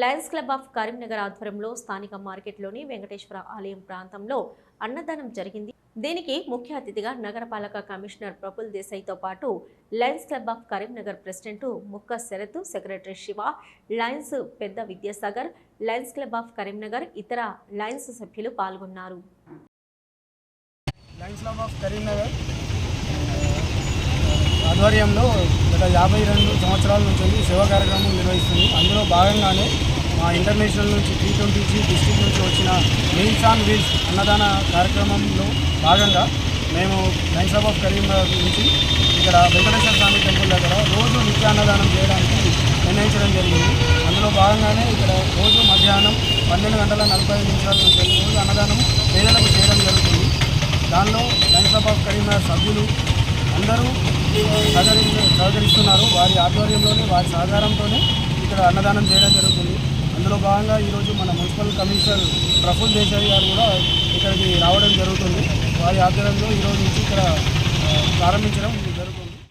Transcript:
Lions club of Karimnagar ఆధ్వర్యంలో స్థానిక మార్కెట్లోని వెంకటేశ్వర ఆలయం ప్రాంతంలో అన్నదానం జరిగింది. దీనికి ముఖ్య అతిథిగా నగరపాలక కమిషనర్ ప్రఫుల్ దేశాయ్తో పాటు lions club of Karimnagar president Mukka Sarath secretary Siva lions పెద్ద Vidyasagar lions club of Karimnagar ఇతర లయన్స్ సభ్యులు పాల్గొన్నారు. లయన్స్ క్లబ్ ఆఫ్ కరీంనగర్ ఆధ్వర్యంలో గత యాభై రెండు సంవత్సరాల నుంచి సేవా కార్యక్రమం నిర్వహిస్తుంది. అందులో భాగంగానే మా ఇంటర్నేషనల్ నుంచి టీ ట్వంటీ జీ డిస్టిక్ నుంచి వచ్చిన మీల్స్ ఆన్ వీల్స్ అన్నదాన కార్యక్రమంలో భాగంగా మేము లైన్స్ ఆఫ్ కరీంనగర్ నుంచి ఇక్కడ వెంకటేశ్వర స్వామి టెంపుల్ దగ్గర రోజు నిత్య అన్నదానం చేయడానికి నిర్ణయించడం జరిగింది. అందులో భాగంగానే ఇక్కడ రోజు మధ్యాహ్నం పన్నెండు గంటల నలభై ఐదు నిమిషాల నుంచి రోజు అన్నదానం పేదలకు చేయడం జరుగుతుంది. దానిలో లైన్స్ ఆఫ్ కరీంనగర్ సభ్యులు అందరూ సహకరి సహకరిస్తున్నారు. వారి ఆధ్వర్యంలోనే వారి సహకారంతోనే ఇక్కడ అన్నదానం చేయడం జరుగుతుంది. అందులో భాగంగా ఈరోజు మన మున్సిపల్ కమిషనర్ ప్రఫుల్ దేశాయి గారు కూడా ఇక్కడికి రావడం జరుగుతుంది. వారి ఆధ్వర్యంలో ఈరోజు నుంచి ఇక్కడ ప్రారంభించడం